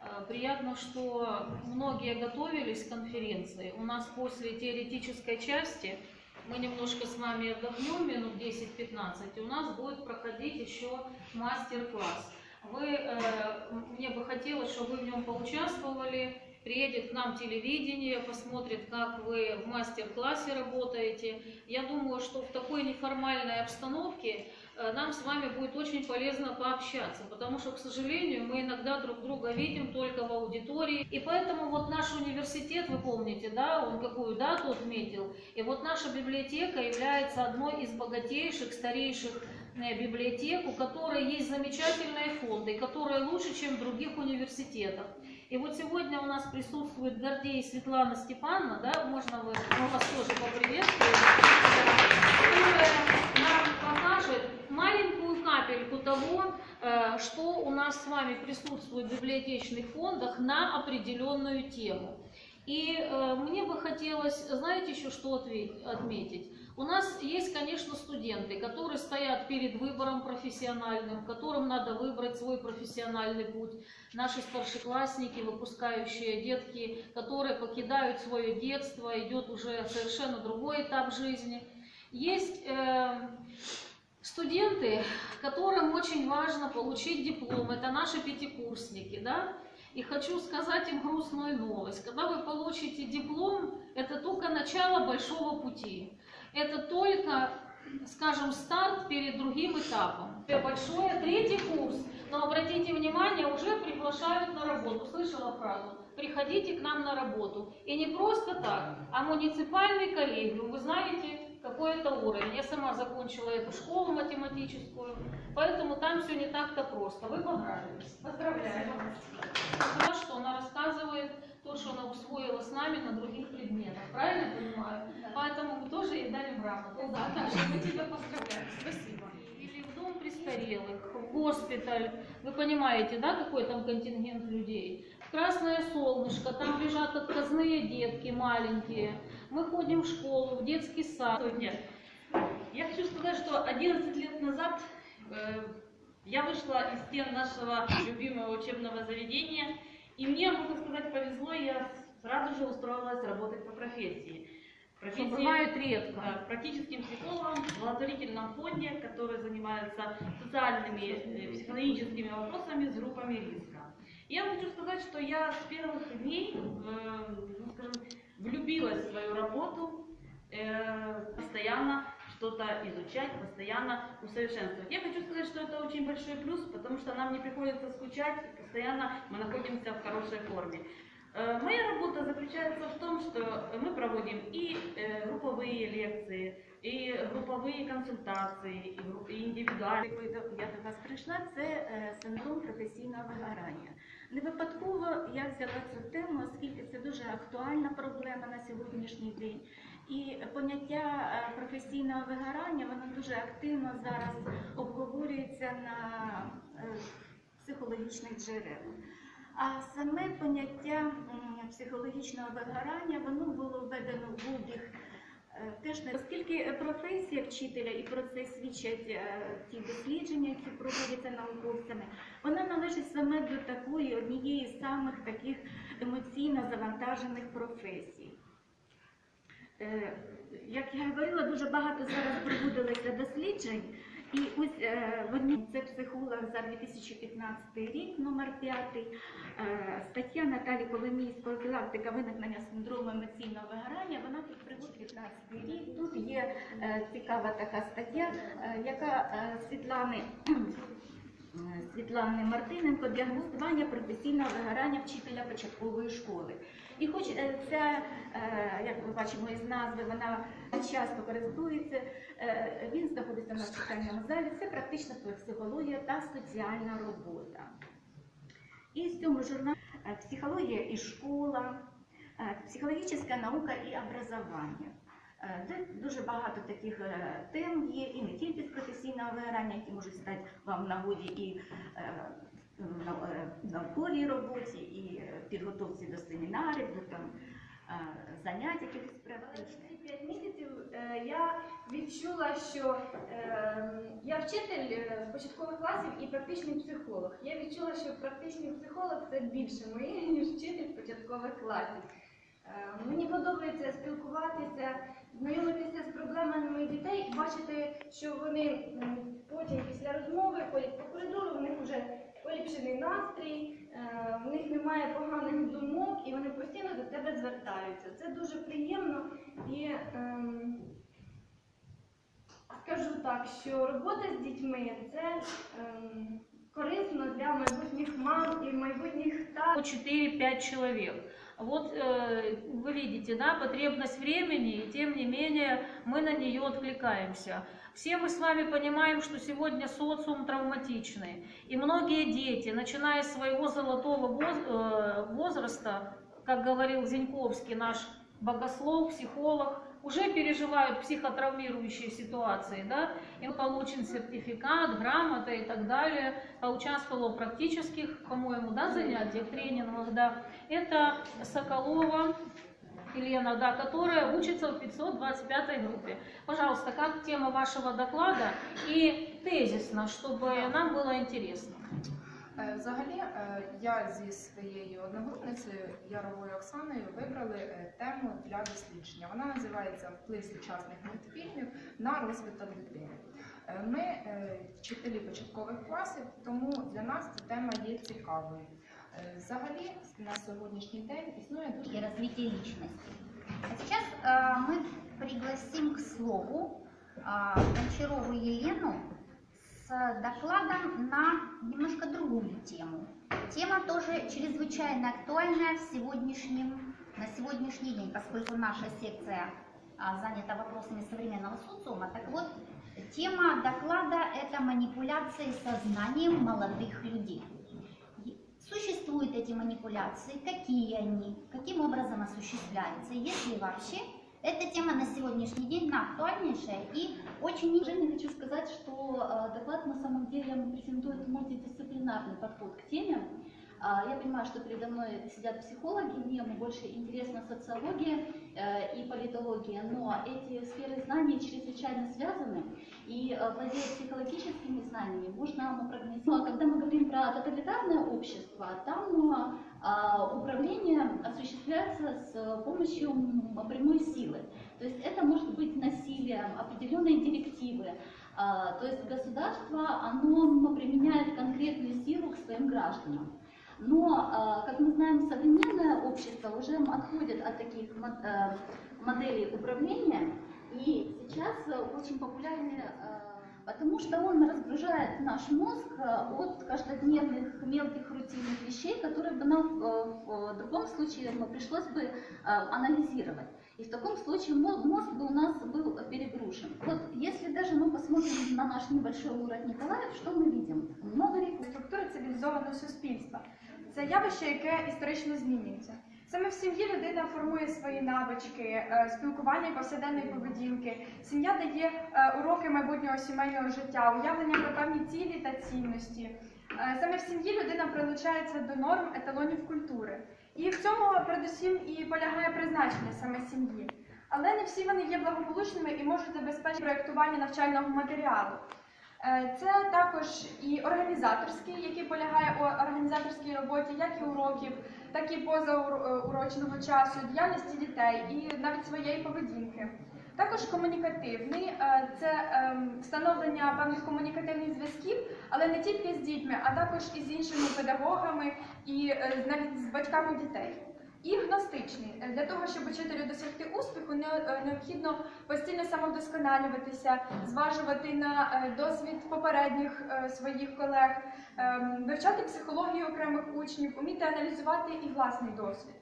Э, Приятно, что многие готовились к конференции. У нас после теоретической части мы немножко с вами отдохнем, минут 10-15, и у нас будет проходить еще мастер-класс. Вы, э, мне бы хотелось, чтобы вы в нем поучаствовали. Приедет к нам телевидение, посмотрит, как вы в мастер-классе работаете. Я думаю, что в такой неформальной обстановке нам с вами будет очень полезно пообщаться, потому что, к сожалению, мы иногда друг друга видим только в аудитории. И поэтому вот наш университет, вы помните, да, он какую дату отметил, и вот наша библиотека является одной из богатейших, старейших э, библиотек, у которой есть замечательные фонды, которые лучше, чем в других университетах. И вот сегодня у нас присутствует Гордей Светлана Степановна, да, можно вы, мы вас тоже поприветствуем, которая нам покажет маленькую капельку того, э, что у нас с вами присутствует в библиотечных фондах на определенную тему. И э, мне бы хотелось, знаете, еще что отметить? У нас есть, конечно, студенты, которые стоят перед выбором профессиональным, которым надо выбрать свой профессиональный путь. Наши старшеклассники, выпускающие детки, которые покидают свое детство, идет уже совершенно другой этап жизни. Есть э, студенты, которым очень важно получить диплом, это наши пятикурсники, да? И хочу сказать им грустную новость. Когда вы получите диплом, это только начало большого пути. Это только, скажем, старт перед другим этапом. Большое, третий курс, но обратите внимание, уже приглашают на работу. Слышала фразу? Приходите к нам на работу. И не просто так, а муниципальный коллегиум. Вы знаете, какой это уровень. Я сама закончила эту школу математическую, поэтому там все не так-то просто. Вы понравились. Поздравляю. Потому что она рассказывает то, что она усвоила с нами на других предметах. Правильно понимаю? Поэтому мы тоже ей дали грамоту. Да, так что мы тебя поздравляем. Спасибо. Или в дом престарелых, в госпиталь. Вы понимаете, да, какой там контингент людей? В Красное солнышко, там лежат отказные детки маленькие. Мы ходим в школу, в детский сад. Нет. Я хочу сказать, что 11 лет назад э, я вышла из стен нашего любимого учебного заведения, и мне, можно сказать, повезло, я сразу же устроилась работать по профессии. Что Профессия- бывает редко. да, практическим психологом в благотворительном фонде, который занимается социальными, э, психологическими вопросами с группами риска. Я хочу сказать, что я с первых дней, э, ну, скажем, влюбилась в свою работу, э, постоянно что-то изучать, постоянно усовершенствовать. Я хочу сказать, что это очень большой плюс, потому что нам не приходится скучать, и постоянно мы находимся в хорошей форме. Э, Моя работа заключается в том, что мы проводим и э, групповые лекции, и групповые консультации, і гру- і індивідуальні. Коли до- я до вас прийшла, це е, синдром професійного вигорання. Не випадково я взяла цю тему, оскільки це дуже актуальна проблема на сьогоднішній день. І поняття е, професійного вигорання воно дуже активно зараз обговорюється на е, психологічних джерелах. А саме поняття психологічного вигорання воно було введено в обіг Теж не оскільки професія вчителя і про це свідчать е, ті дослідження, які проводяться науковцями, вона належить саме до такої однієї з самих таких емоційно завантажених професій. Е, Як я говорила, дуже багато зараз проводилося досліджень, і ось е, в одній це психолог за 2015 рік, номер 5, Е, стаття Наталі Коломій з профілактика виникнення синдрому емоційного вигорання. Вона тут приводить 15 рік. Тут є е, цікава така стаття, яка Світлани. Світлани Мартиненко діагностування професійного вигорання вчителя початкової школи. І хоч е, ця, е, як ми бачимо із назви, вона часто користується, е, він знаходиться на читальному залі, це практична психологія та соціальна робота. І в цьому журналі е, психологія і школа, психологічна наука і образування. Е, Де дуже багато таких е, тем є, і не тільки з професійного вигорання, які можуть стати вам в нагоді і е, науковій роботі, і підготовці до семінарів, до там занять якихось практичних. п'ять місяців я відчула, що я вчитель початкових класів і практичний психолог. Я відчула, що практичний психолог це більше моє, ніж вчитель початкових класів. Мені подобається спілкуватися, знайомитися з проблемами дітей бачити, що вони потім після розмови ходять по коридору, в них вже поліпшений настрій, е, в них немає поганих думок, і вони постійно до тебе звертаються. Це дуже приємно і ем, скажу так, що робота з дітьми це ем, корисно для майбутніх мам і майбутніх тат. 4-5 человек. Вот э, вы видите, да, потребность времени, и тем не менее мы на нее откликаемся. Все мы с вами понимаем, что сегодня социум травматичный, и многие дети, начиная с своего золотого воз- э, возраста, как говорил Зиньковский, наш богослов, психолог, уже переживают психотравмирующие ситуации, да, им получен сертификат, грамота и так далее, поучаствовала в практических, по-моему, да, занятиях, тренингах, да, это Соколова Елена, да, которая учится в 525 группе. Пожалуйста, как тема вашего доклада и тезисно, чтобы нам было интересно. Е, Взагалі, е, я зі своєю одногрупницею Яровою Оксаною вибрали е, тему для дослідження. Вона називається Вплив сучасних мультфільмів на розвиток дитини. Е, Ми е, вчителі початкових класів, тому для нас ця тема є цікавою. Е, Взагалі, на сьогоднішній день існує дуже и развитие личности. А сейчас э, мы пригласим к слову э, Гончарову Елену с Докладом на немножко другую тему. Тема тоже чрезвычайно актуальная в сегодняшнем, на сегодняшний день, поскольку наша секция а, занята вопросами современного социума. Так вот, тема доклада – это манипуляции сознанием молодых людей. Существуют эти манипуляции, какие они, каким образом осуществляются, если вообще. Эта тема на сегодняшний день она актуальнейшая и очень Жене хочу сказать, что э, доклад на самом деле презентует мультидисциплинарный подход к теме. А, Я понимаю, что передо мной сидят психологи, мне больше интересна социология э, и политология, но эти сферы знаний чрезвычайно связаны, и э, владея психологическими знаниями, можно прогнозировать. Ну, а когда мы говорим про тоталитарное общество, там э, управление осуществляется с помощью м, прямой силы. То есть это может быть насилием, определенные директивы. А, То есть государство, оно применяет конкретную силу к своим гражданам. Но, а, как мы знаем, современное общество уже отходит от таких э, моделей управления, и сейчас э, очень популярны э, Потому что он разгружает наш мозг э, от каждодневных мелких рутинных вещей, которые бы нам э, в другом случае ну, пришлось бы э, анализировать. И в таком случае мо- мозг бы у нас был перегружен. Вот если даже мы посмотрим на наш небольшой город Николаев, что мы видим? Много рек, структури цивілізованого суспільства. Це явище, яке історично змінюється. Саме в сім'ї людина формує свої навички, е, спілкування і поведінки. Сім'я дає е, уроки майбутнього сімейного життя, уявлення про певні цілі та цінності. Е, Саме в сім'ї людина прилучається до норм еталонів культури. І в цьому передусім і полягає призначення саме сім'ї. Але не всі вони є благополучними і можуть забезпечити проєктування навчального матеріалу. Е, Це також і організаторський, який полягає у організаторській роботі, як і уроків, так і позаурочного часу, діяльності дітей і навіть своєї поведінки. Також комунікативний е, це ем, встановлення певних комунікативних зв'язків, але не тільки з дітьми, а також і з іншими педагогами і е, навіть з батьками дітей. І гностичний Е, для того, щоб учителю досягти успіху, е, необхідно постійно самовдосконалюватися, зважувати на е, досвід попередніх своїх колег, ем, вивчати психологію окремих учнів, уміти аналізувати і власний досвід.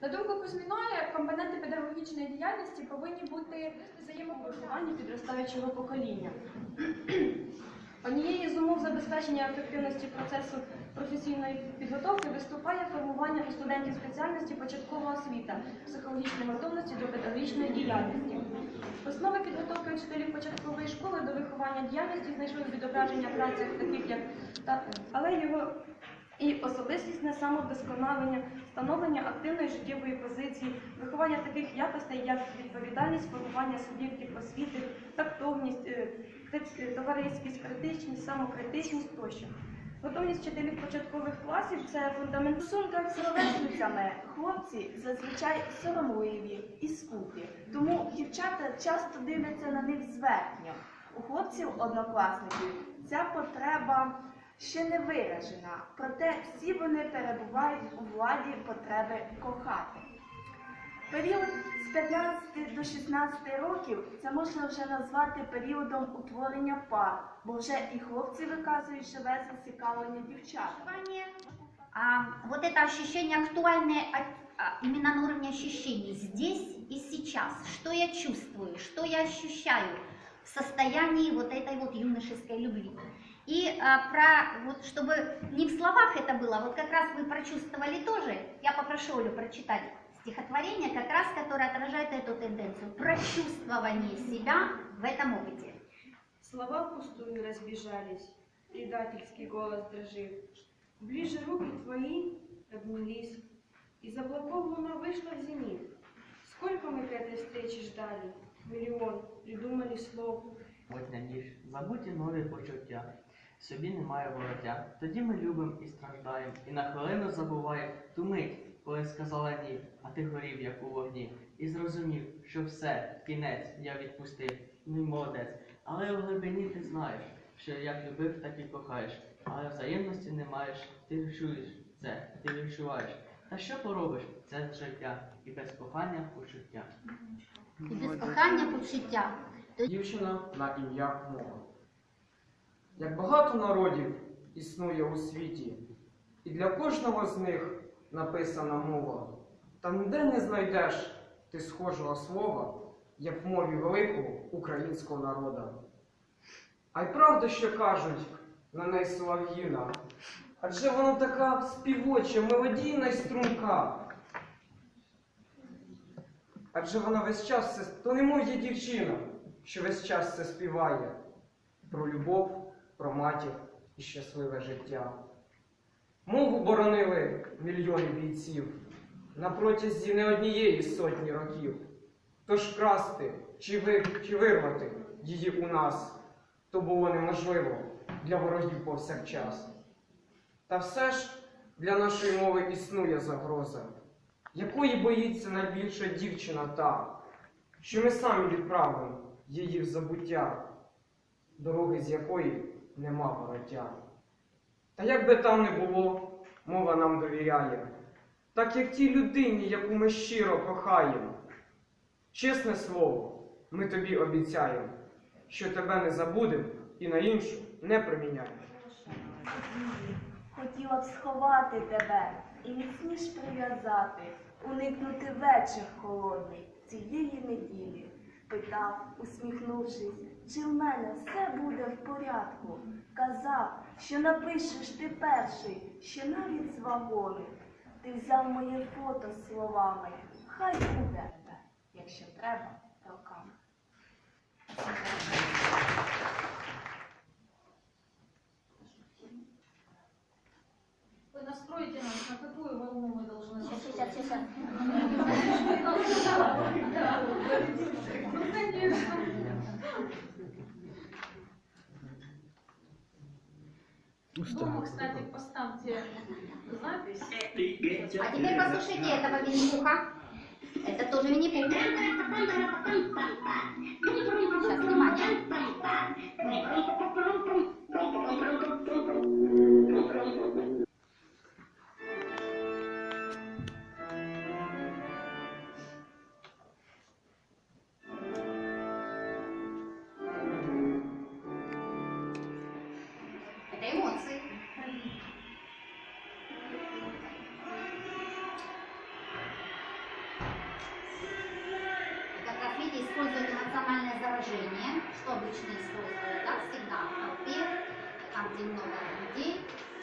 На думку Кузьміної, компоненти педагогічної діяльності повинні бути взаємопорушування. підростаючого покоління. Однією з умов забезпечення ефективності процесу професійної підготовки виступає формування у студентів спеціальності початкова освіта, психологічної готовності до педагогічної діяльності. Основи підготовки учителів початкової школи до виховання діяльності знайшли відображення в працях таких як та, але його і особистісне самовдосконалення, становлення активної життєвої позиції, виховання таких якостей, як відповідальність, формування суб'єктів освіти, тактовність, е, е, товариськість, критичність, самокритичність тощо. Готовність вчителів початкових класів це фундамент стосунках з ровесницями хлопці зазвичай соромливі і скупі, тому дівчата часто дивляться на них зверхньо. У хлопців однокласників ця потреба ще не виражена, проте всі вони перебувають у владі потреби кохати. Період з 15 до 16 років це можна вже назвати періодом утворення пар, бо вже і хлопці виказують живе зацікавлення дівчат. А вот это ощущение актуальное от- а, именно на уровне ощущений здесь и сейчас. Что я чувствую, что я ощущаю в состоянии вот этой вот юношеской любви. И а, про, вот, чтобы не в словах это было, вот как раз вы прочувствовали тоже, я попрошу Олю прочитать стихотворение, как раз которое отражает эту тенденцию, прочувствование себя в этом опыте. Слова впустую разбежались, предательский голос дрожит. Ближе руки твои обнялись, из облаков луна вышла в зенит. Сколько мы к этой встрече ждали? Миллион, придумали слов. Одня ніж, забуті нові почуття. Собі немає вороття. Тоді ми любим і страждаємо, і на хвилину забуваємо ту мить, Коли сказала ні, а ти горів, як у вогні, і зрозумів, що все, кінець, я відпустив, ну молодець. Але в глибині ти знаєш, що як любив, так і кохаєш, але взаємності не маєш, ти чуєш це, ти відчуваєш. Та що поробиш? Це життя, і без кохання почуття. И без кохання почуття. Дівчина на ім'я мова. Як багато народів існує у світі, і для кожного з них написана мова. Та ніде не знайдеш ти схожого слова, як в мові великого українського народа. А й правда, що кажуть на неї солов'їна, адже вона така співоча, мелодійна й струнка. Адже вона весь час це, то немов є дівчина, що весь час це співає про любов, про матір і щасливе життя. Мову боронили мільйони бійців на протязі не однієї сотні років. Тож красти чи, ви, чи вирвати її у нас то було неможливо для ворогів повсякчас. Та все ж для нашої мови існує загроза, якої боїться найбільша дівчина та, що ми самі відправимо її в забуття, дороги з якої нема вороття. Та як би там не було, мова нам довіряє, так як тій людині, яку ми щиро кохаємо. Чесне слово, ми тобі обіцяємо, що тебе не забудемо і на іншу не проміняємо. Хотіла б сховати тебе і міцніш прив'язати, уникнути вечір холодний цієї неділі. Питав, усміхнувшись, чи в мене все буде в порядку. Казав, що напишеш ти перший, що навіть з вагони. Ти взяв моє фото словами, хай буде, якщо треба, роками. Вы настроите нас, на какую волну мы должны Сейчас, сейчас, сейчас. Да, ну конечно. Дома, кстати, поставьте запись. А теперь послушайте этого Винни-Пуха. Это тоже Винни-Пух. Сейчас, внимание.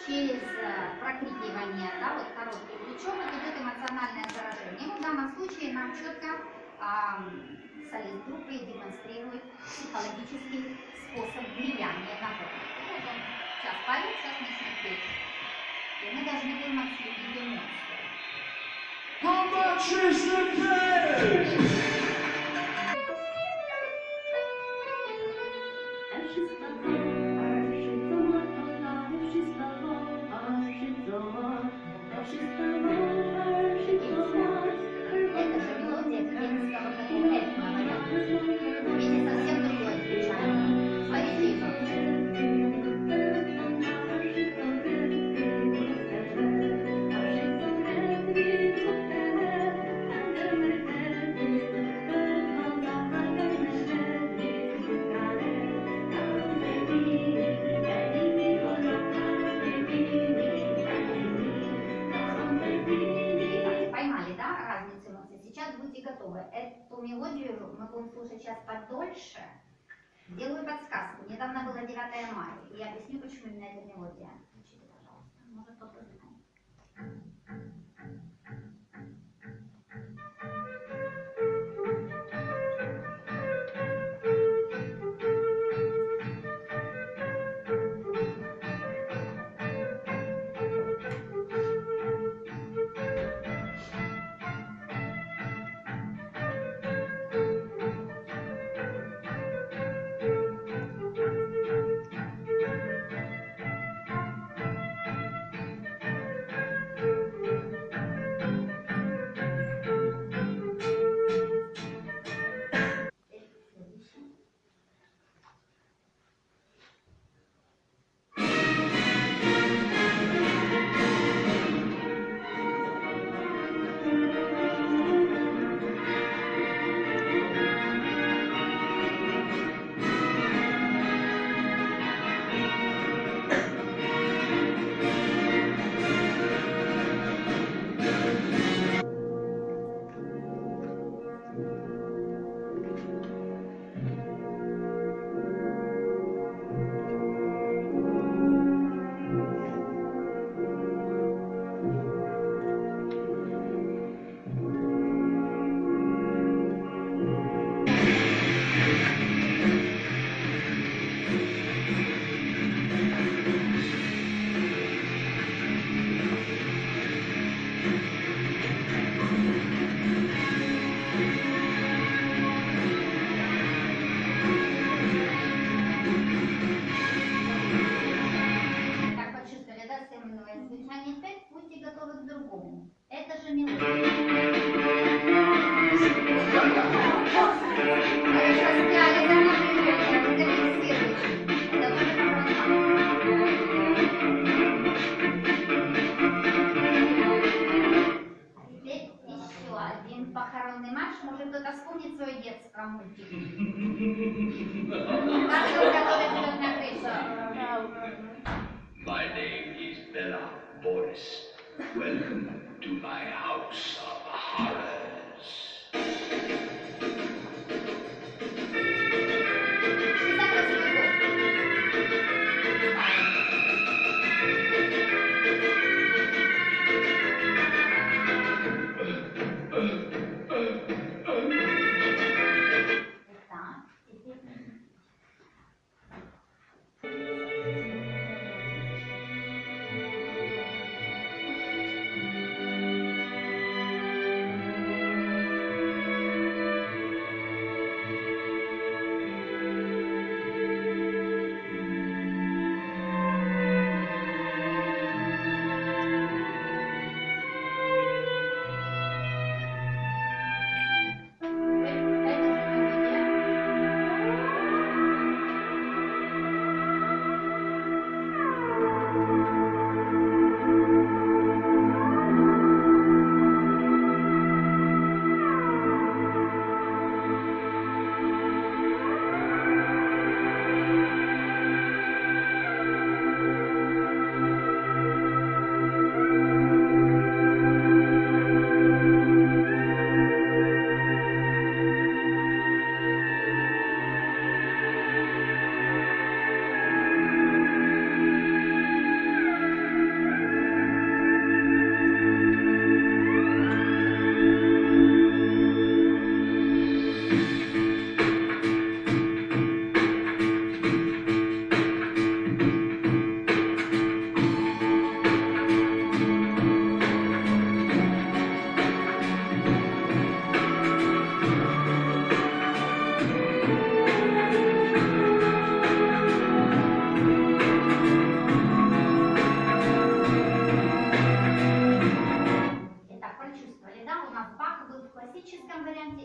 Через э, прокрикивание, да, вот короткий вот идет эмоциональное заражение. Ну, в данном случае нам четко ам, солист группы демонстрирует психологический способ влияния на публику. Вот он сейчас поет, сейчас начнет петь. И мы должны будем отследить эмоции. Это готовы. Эту мелодию мы будем слушать сейчас подольше. Делаю подсказку. Недавно было 9 мая. И я объясню, почему именно эта мелодия. Включите, пожалуйста. Может, кто-то знает. вспомнит свое детство мультик. Как вы готовы к накрыться? My name is Bella Boris. Welcome to my house of horrors.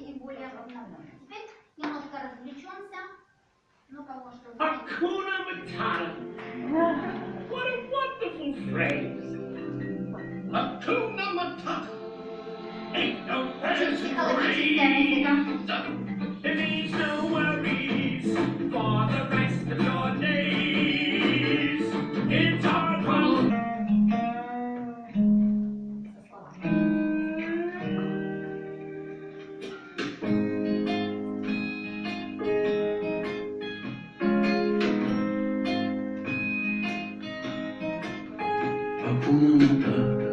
и более обновленном. Теперь немножко развлечемся. Ну, кого что знает. Hakuna Matata. What a wonderful phrase. Hakuna Matata. Ain't no Очень present психологическая музыка. It means no worries a full moon above.